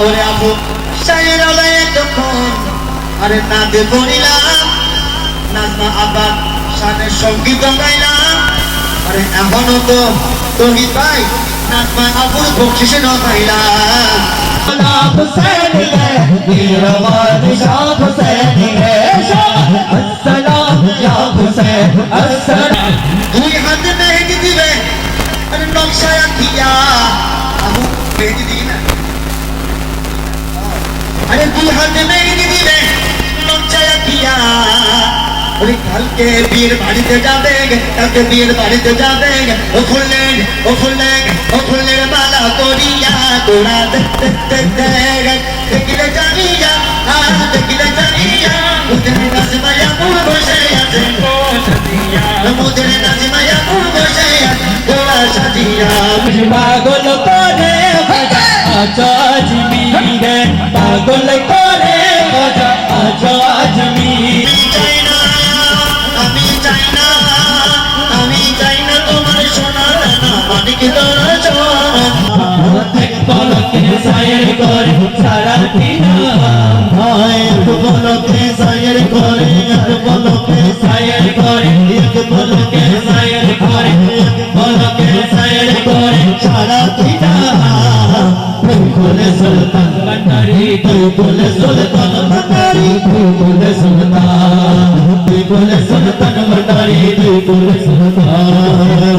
ওরে আবু সায়ের আলায় যখন আরে নাচে পড়িলাম নাচমা আবার সানের সঙ্গীত গাইলাম আরে এখনো তো তহি পাই নাচমা আবুর বকশিসে ন পাইলাম हुसैन है मेरा बादशाह हुसैन है अस्सलाम या हुसैन अस्सलाम দুই হাতে কালকে বিয়ের বাড়িতে যাবে কালকে বিয়ের বাড়িতে যাবে ও খুললেন ও খুললেন ও খুললেন মালা করিয়া তোরা দেখিলে জানিয়া জানিয়া পাগল করে বাজা আজা আজমিরে পাগল করে আজা আজমির सुल्तान भंडारी बिल्कुल सुल्तान भंडारी बिल्कुल सुल्तान बिल्कुल सुल्तान भंडारी बिल्कुल सुल्तान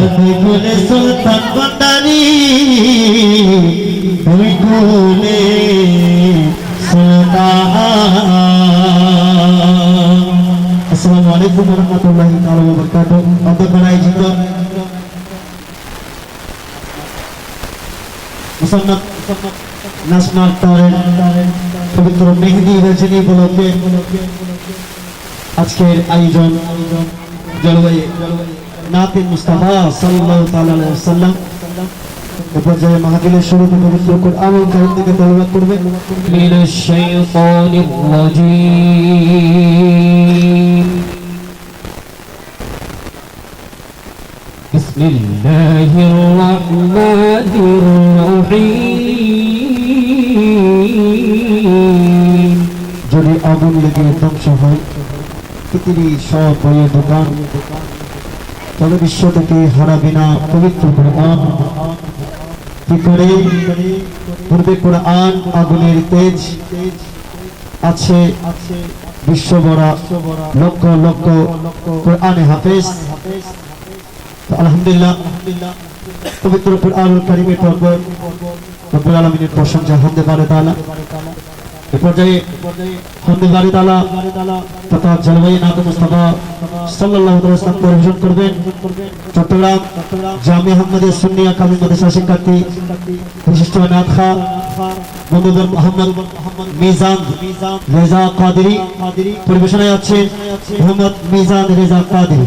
তুই বলে সুলতান আসসালামু আলাইকুম ওয়া রাহমাতুল্লাহি তাআলা ওয়া বারাকাতুহু অধ্যক্ষ আয়োজিত মুসান্নাত ন্যাশনাল ট্যালেন্ট পবিত্র মেহেদি রজনী উপলক্ষে আজকের আয়োজন জলবায়ু নাতে মুস্তাফা সাল্লাল্লাহু তাআলা আলাইহি ওয়াসাল্লাম এ পর্যায়ে মাহফিলের শুরুতে পবিত্র কোরআন কারীম থেকে তেলাওয়াত করবেন من الشيطان الرجيم بسم الله الرحمن الرحيم যদি আগুন লেগে ধ্বংস হয় পৃথিবী সব বইয়ের দোকান তবে বিশ্ব থেকে হারাবে না পবিত্র কোরআন আগুনের তেজ আছে বিশ্ব বড়া লক্ষ লক্ষ কোরআনে হাফেজ। আলহামদুলিল্লাহ, পবিত্র কোরআন করিমের পর্ব আলমিনের প্রশংসা হতে পারে তাআলা। এ পর্যায়ে হন্দে তালা তথা জলবায়ু নাথ মুস্তাফা সাল্লাল্লাহু আলাইহি ওয়াসাল্লাম পরিবেশন করবেন। চট্টগ্রাম জামি আহমদের সুন্নিয়া কামিল মাদ্রাসা শিক্ষার্থী বিশিষ্ট নাথ খা, বন্ধুদের মোহাম্মদ মিজান রেজা কাদেরি পরিবেশনায় আছেন মোহাম্মদ মিজান রেজা কাদেরি।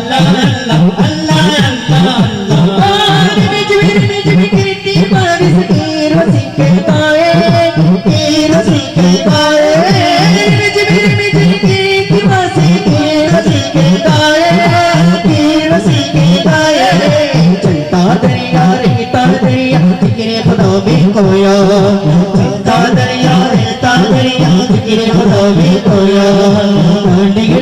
ता दरिया जिक्रे खुदा में कोया ता दरिया ता दरिया जिक्रे खुदा में कोया